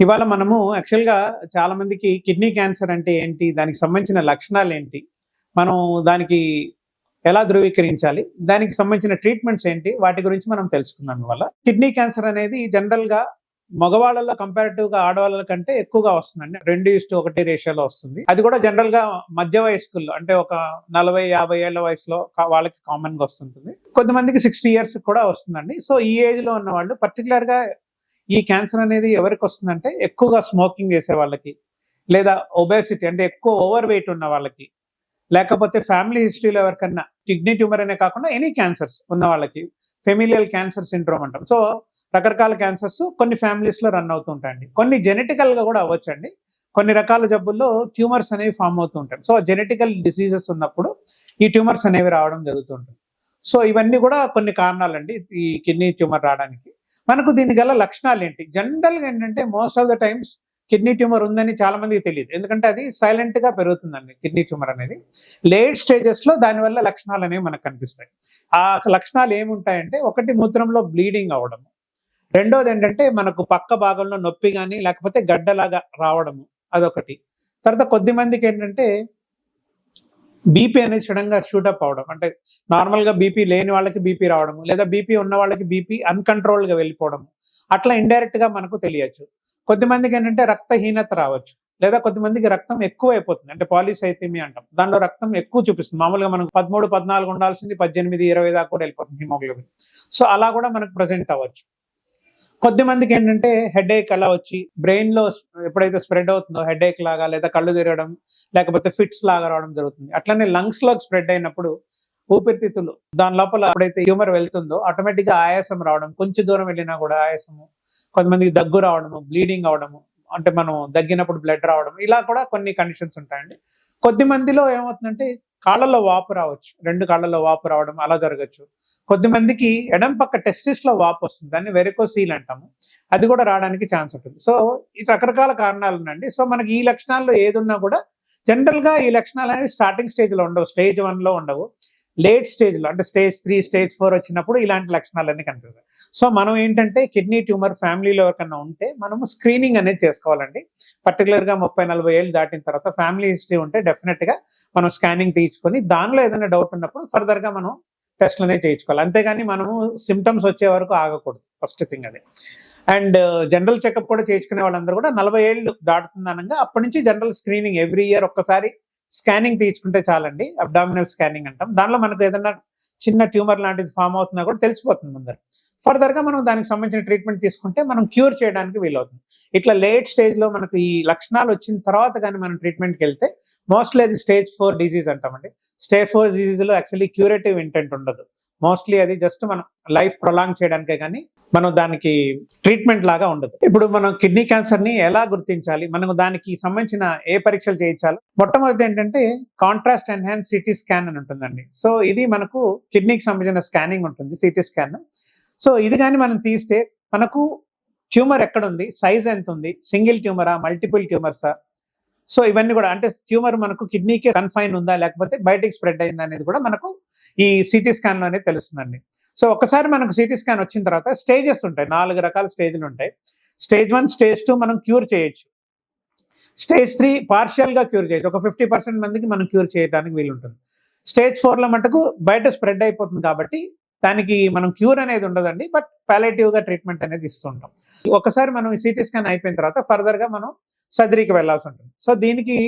ఇవాళ మనము యాక్చువల్గా చాలా మందికి కిడ్నీ క్యాన్సర్ అంటే ఏంటి దానికి సంబంధించిన లక్షణాలు ఏంటి మనం దానికి ఎలా ధృవీకరించాలి దానికి సంబంధించిన ట్రీట్మెంట్స్ ఏంటి వాటి గురించి మనం తెలుసుకున్నాం ఇవాళ. కిడ్నీ క్యాన్సర్ అనేది జనరల్గా మగవాళ్ళలో కంపారిటివ్గా ఆడవాళ్ళ కంటే ఎక్కువగా వస్తుందండి. రెండు ఇస్టు ఒకటి రేషియోలో వస్తుంది. అది కూడా జనరల్గా మధ్య వయస్కుల్లో అంటే ఒక నలభై యాభై ఏళ్ళ వయసులో కా- వాళ్ళకి కామన్గా వస్తుంటుంది. కొంతమందికి సిక్స్టీ ఇయర్స్ కూడా వస్తుందండి. సో ఈ ఏజ్లో ఉన్న వాళ్ళు పర్టికులర్గా ఈ క్యాన్సర్ అనేది ఎవరికి వస్తుందంటే ఎక్కువగా స్మోకింగ్ చేసే వాళ్ళకి లేదా ఒబేసిటీ అంటే ఎక్కువ ఓవర్ వెయిట్ ఉన్న వాళ్ళకి లేకపోతే ఫ్యామిలీ హిస్టరీలో ఎవరికన్నా కిడ్నీ ట్యూమర్ అనే కాకుండా ఎనీ క్యాన్సర్స్ ఉన్న వాళ్ళకి ఫెమిలియల్ క్యాన్సర్ సిండ్రోమ్ అంటాం. సో రకరకాల క్యాన్సర్స్ కొన్ని ఫ్యామిలీస్లో లో రన్ అవుతూ ఉంటాయండి. కొన్ని జెనెటికల్గా కూడా అవ్వచ్చండి. కొన్ని రకాల జబ్బుల్లో ట్యూమర్స్ అనేవి ఫామ్ అవుతూ ఉంటాయి. సో జెనెటికల్ డిసీజెస్ ఉన్నప్పుడు ఈ ట్యూమర్స్ అనేవి రావడం జరుగుతుంటుంది సో ఇవన్నీ కూడా కొన్ని కారణాలండి ఈ కిడ్నీ ట్యూమర్ రావడానికి. మనకు దీని గల లక్షణాలు ఏంటి జనరల్గా ఏంటంటే most of the times kidney tumour ఉందని చాలా మందికి తెలియదు. ఎందుకంటే అది సైలెంట్గా పెరుగుతుందండి కిడ్నీ ట్యూమర్ అనేది. లేట్ స్టేజెస్లో దానివల్ల లక్షణాలు అనేవి మనకు కనిపిస్తాయి. ఆ లక్షణాలు ఏముంటాయంటే ఒకటి మూత్రంలో బ్లీడింగ్ అవడము రెండోది ఏంటంటే మనకు పక్క భాగంలో నొప్పి కానీ లేకపోతే గడ్డలాగా రావడము. అదొకటి. తర్వాత కొద్ది మందికి ఏంటంటే బీపీ అనేది సడన్గా షూటప్ అవడం. అంటే నార్మల్గా బీపీ లేని వాళ్ళకి బీపీ రావడము లేదా బీపీ ఉన్న వాళ్ళకి బీపీ అన్కంట్రోల్గా వెళ్ళిపోవడము. అట్లా ఇండైరెక్ట్గా మనకు తెలియచ్చు. కొద్దిమందికి ఏంటంటే రక్తహీనత రావచ్చు లేదా కొద్దిమందికి రక్తం ఎక్కువ అయిపోతుంది అంటే పాలిసైథిమి అంటాం. దానిలో రక్తం ఎక్కువ చూపిస్తుంది. మామూలుగా మనకు పదమూడు పద్నాలుగు ఉండాల్సింది పద్దెనిమిది ఇరవై దాకా కూడా వెళ్ళిపోతుంది హిమోగ్లోబిన్. సో అలా కూడా మనకు ప్రజెంట్ అవ్వచ్చు. కొద్ది మందికి ఏంటంటే హెడ్ ఏక్ అలా వచ్చి బ్రెయిన్లో ఎప్పుడైతే స్ప్రెడ్ అవుతుందో హెడ్ ఏక్ లాగా లేదా కళ్ళు తిరగడం లేకపోతే ఫిట్స్ లాగా రావడం జరుగుతుంది. అట్లనే లంగ్స్లోకి స్ప్రెడ్ అయినప్పుడు ఊపిరితిత్తులు దాని లోపల ఎప్పుడైతే హ్యూమర్ వెళ్తుందో ఆటోమేటిక్గా ఆయాసం రావడం కొంచెం దూరం వెళ్ళినా కూడా ఆయాసము కొంతమందికి దగ్గు రావడము బ్లీడింగ్ అవడము అంటే మనం దగ్గినప్పుడు బ్లడ్ రావడం ఇలా కూడా కొన్ని కండిషన్స్ ఉంటాయండి. కొద్ది మందిలో ఏమవుతుందంటే కాళ్ళలో వాపు రావచ్చు. రెండు కాళ్ళలో వాపు రావడం అలా జరగచ్చు. కొద్ది మందికి ఎడం పక్క టెస్టిస్లో వాపు వస్తుంది. దాన్ని వెరకోసీల్ అంటాము. అది కూడా రావడానికి ఛాన్స్ ఉంటుంది. సో ఈ రకరకాల కారణాలు ఉన్నాయండి సో మనకి ఈ లక్షణాల్లో ఏది ఉన్నా కూడా జనరల్గా ఈ లక్షణాలు అనేవి స్టార్టింగ్ స్టేజ్లో ఉండవు. స్టేజ్ వన్లో ఉండవు. లేట్ స్టేజ్లో అంటే స్టేజ్ త్రీ స్టేజ్ ఫోర్ వచ్చినప్పుడు ఇలాంటి లక్షణాలన్నీ కనిపిస్తాయి. సో మనం ఏంటంటే కిడ్నీ ట్యూమర్ ఫ్యామిలీలో ఎవరికన్నా ఉంటే మనము స్క్రీనింగ్ అనేది చేసుకోవాలండి. పర్టికులర్గా ముప్పై నలభై ఏళ్ళు దాటిన తర్వాత ఫ్యామిలీ హిస్టరీ ఉంటే డెఫినెట్గా మనం స్కానింగ్ తీయించుకొని దానిలో ఏదైనా డౌట్ ఉన్నప్పుడు ఫర్దర్గా మనం టెస్ట్లు అనేవి చేయించుకోవాలి. అంతేగాని మనము సిమ్టమ్స్ వచ్చే వరకు ఆగకూడదు ఫస్ట్ థింగ్ అది. అండ్ జనరల్ చెకప్ కూడా చేయించుకునే వాళ్ళందరూ కూడా నలభై ఏళ్ళు దాటుతుంది అనగా అప్పటి నుంచి జనరల్ స్క్రీనింగ్ ఎవ్రీ ఇయర్ ఒక్కసారి స్కానింగ్ తీయించుకుంటే చాలండి. అబ్డామినల్ స్కానింగ్ అంటాం. దానిలో మనకు ఏదైనా చిన్న ట్యూమర్ లాంటిది ఫామ్ అవుతున్నా కూడా తెలిసిపోతుంది ముందర. ఫర్దర్గా మనం దానికి సంబంధించిన ట్రీట్మెంట్ తీసుకుంటే మనం క్యూర్ చేయడానికి వీలవుతుంది. ఇట్లా లేట్ స్టేజ్లో మనకు ఈ లక్షణాలు వచ్చిన తర్వాత కానీ మనం ట్రీట్మెంట్కి వెళ్తే మోస్ట్లీ అది స్టేజ్ ఫోర్ డిజీజ్ అంటామండి. స్టేజ్ ఫోర్ డిజీజ్లో యాక్చువల్లీ క్యూరేటివ్ ఇంటెంట్ ఉండదు. మోస్ట్లీ అది జస్ట్ మనం లైఫ్ ప్రొలాంగ్ చేయడానికే కానీ మనం దానికి ట్రీట్మెంట్ లాగా ఉండదు. ఇప్పుడు మనం కిడ్నీ క్యాన్సర్ని ఎలా గుర్తించాలి? మనకు దానికి సంబంధించిన ఏ పరీక్షలు చేయించాలి? మొట్టమొదటి ఏంటంటే కాంట్రాస్ట్ ఎన్హాన్స్ సిటీ స్కాన్ అని ఉంటుందండి. సో ఇది మనకు కిడ్నీకి సంబంధించిన స్కానింగ్ ఉంటుంది సిటీ స్కాన్ సో ఇది కానీ మనం తీస్తే మనకు ట్యూమర్ ఎక్కడ ఉంది సైజ్ ఎంత ఉంది సింగిల్ ట్యూమరా మల్టిపుల్ ట్యూమర్సా సో ఇవన్నీ కూడా అంటే ట్యూమర్ మనకు కిడ్నీకి కన్ఫైన్ ఉందా లేకపోతే బయటికి స్ప్రెడ్ అయిందా అనేది కూడా మనకు ఈ సిటీ స్కాన్లో అనేది తెలుస్తుందండి. సో ఒకసారి మనకు సిటీ స్కాన్ వచ్చిన తర్వాత స్టేజెస్ ఉంటాయి నాలుగు రకాల స్టేజ్లు ఉంటాయి. స్టేజ్ వన్ స్టేజ్ టూ మనం క్యూర్ చేయొచ్చు. స్టేజ్ త్రీ పార్షియల్గా క్యూర్ చేయొచ్చు ఒక ఫిఫ్టీ పర్సెంట్ మందికి మనం క్యూర్ చేయడానికి వీలుంటుంది. స్టేజ్ ఫోర్లో మటుకు బయట స్ప్రెడ్ అయిపోతుంది కాబట్టి దానికి మనం క్యూర్ అనేది ఉండదండి బట్ ప్యాలేటివ్గా ట్రీట్మెంట్ అనేది ఇస్తుంటాం. ఒకసారి మనం సిటీ స్కాన్ అయిపోయిన తర్వాత ఫర్దర్గా మనం సర్జరీకి వెళ్ళాల్సి ఉంటుంది. సో దీనికి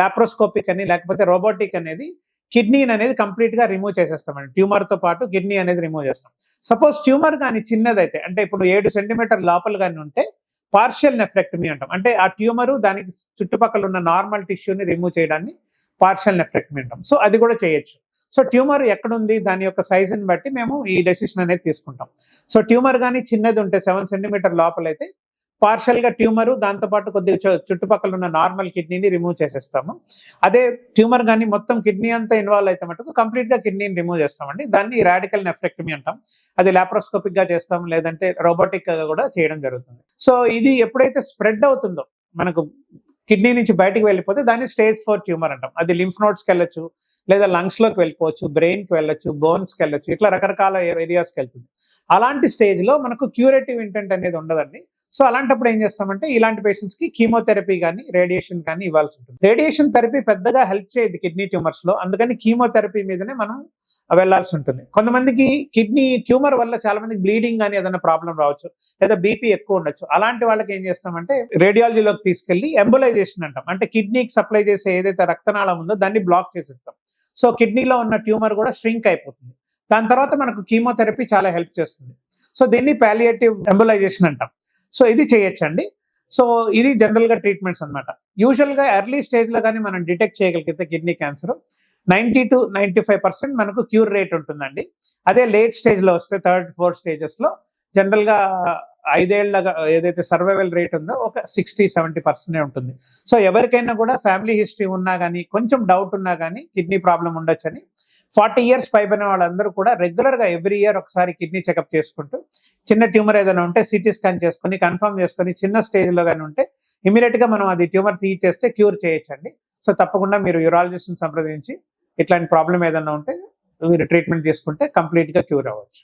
లాప్రోస్కోపిక్ అని లేకపోతే రోబోటిక్ అనేది కిడ్నీ అనేది కంప్లీట్గా రిమూవ్ చేసేస్తామండి. ట్యూమర్తో పాటు కిడ్నీ అనేది రిమూవ్ చేస్తాం. సపోజ్ ట్యూమర్ కానీ చిన్నదైతే అంటే ఇప్పుడు ఏడు సెంటీమీటర్ లోపల కానీ ఉంటే పార్షియల్ నెఫ్రెక్టమీ అంటాం. అంటే ఆ ట్యూమర్ దానికి చుట్టుపక్కల ఉన్న నార్మల్ టిష్యూని రిమూవ్ చేయడాన్ని పార్షియల్ నెఫ్రెక్టమీ అంటాం. సో అది కూడా చేయొచ్చు. సో ట్యూమర్ ఎక్కడుంది? దాని యొక్క సైజుని బట్టి మేము ఈ డెసిషన్ అనేది తీసుకుంటాం. సో ట్యూమర్ కానీ చిన్నది ఉంటే సెవెన్ సెంటీమీటర్ లోపలైతే పార్షల్గా ట్యూమర్ దాంతోపాటు కొద్దిగా చు- చుట్టుపక్కల ఉన్న నార్మల్ కిడ్నీని రిమూవ్ చేసేస్తాము. అదే ట్యూమర్ కానీ మొత్తం కిడ్నీ అంతా ఇన్వాల్వ్ అయితే మటుకు కంప్లీట్గా కిడ్నీని రిమూవ్ చేస్తామండి. దాన్ని రాడికల్ నెఫ్రెక్టమీ అంటాం. అది లాప్రోస్కోపిక్గా చేస్తాం లేదంటే రోబోటిక్గా కూడా చేయడం జరుగుతుంది. సో ఇది ఎప్పుడైతే స్ప్రెడ్ అవుతుందో మనకు కిడ్నీ నుంచి బయటకు వెళ్ళిపోతే దాన్ని స్టేజ్ ఫోర్ ట్యూమర్ అంటాం. అది లింఫ్ నోట్స్కి వెళ్ళొచ్చు లేదా లంగ్స్లోకి వెళ్ళిపోవచ్చు బ్రెయిన్కి వెళ్ళొచ్చు బోన్స్కి వెళ్ళొచ్చు ఇట్లా రకరకాల ఏరియాస్కి వెళ్తుంది. అలాంటి స్టేజ్లో మనకు క్యూరేటివ్ ఇంటెంట్ అనేది ఉండదండి. సో అలాంటప్పుడు ఏం చేస్తామంటే ఇలాంటి పేషెంట్స్కి కీమోథెరపీ కానీ రేడియేషన్ కానీ ఇవ్వాల్సి ఉంటుంది. రేడియేషన్ థెరపీ పెద్దగా హెల్ప్ చేయదు కిడ్నీ ట్యూమర్స్లో. అందుకని కీమోథెరపీ మీదనే మనం వెళ్ళాల్సి ఉంటుంది. కొంతమందికి కిడ్నీ ట్యూమర్ వల్ల చాలా మందికి బ్లీడింగ్ కానీ ఏదైనా ప్రాబ్లం రావచ్చు. లేదా బీపీ ఎక్కువ ఉండొచ్చు. అలాంటి వాళ్ళకి ఏం చేస్తామంటే రేడియాలజీలోకి తీసుకెళ్ళి ఎంబులైజేషన్ అంటాం. అంటే కిడ్నీకి సప్లై చేసే ఏదైతే రక్తనాళం ఉందో దాన్ని బ్లాక్ చేసేస్తాం. సో కిడ్నీలో ఉన్న ట్యూమర్ కూడా స్ట్రింక్ అయిపోతుంది. దాని తర్వాత మనకు కీమోథెరపీ చాలా హెల్ప్ చేస్తుంది. సో దీన్ని పాలియేటివ్ ఎంబులైజేషన్ అంటాం. సో ఇది చేయొచ్చండి. సో ఇది జనరల్గా ట్రీట్మెంట్స్ అనమాట యూజువల్గా ఎర్లీ స్టేజ్లో కానీ మనం డిటెక్ట్ చేయగలిగితే kidney cancer. Ninety to ninety five percent మనకు క్యూర్ రేట్ ఉంటుందండి. అదే లేట్ స్టేజ్లో వస్తే థర్డ్ ఫోర్త్ స్టేజెస్లో జనరల్గా ఐదేళ్ళ ఏదైతే సర్వైవల్ రేట్ ఉందో ఒక సిక్స్టీ సెవెంటీ పర్సెంట్ ఉంటుంది. సో ఎవరికైనా కూడా ఫ్యామిలీ హిస్టరీ ఉన్నా కానీ కొంచెం డౌట్ ఉన్నా కానీ కిడ్నీ ప్రాబ్లం ఉండొచ్చని ఫార్టీ ఇయర్స్ పైబడిన వాళ్ళందరూ కూడా రెగ్యులర్గా ఎవ్రీ ఇయర్ ఒకసారి కిడ్నీ చెకప్ చేసుకుంటూ చిన్న ట్యూమర్ ఏదైనా ఉంటే సిటీ స్కాన్ చేసుకొని కన్ఫర్మ్ చేసుకొని చిన్న స్టేజ్లో కానీ ఉంటే ఇమీడియట్గా మనం అది ట్యూమర్ తీసేస్తే క్యూర్ చేయొచ్చండి. సో తప్పకుండా మీరు యూరాలజిస్ట్ని సంప్రదించి ఇట్లాంటి ప్రాబ్లం ఏదైనా ఉంటే మీరు ట్రీట్మెంట్ తీసుకుంటే కంప్లీట్గా క్యూర్ అవ్వచ్చు.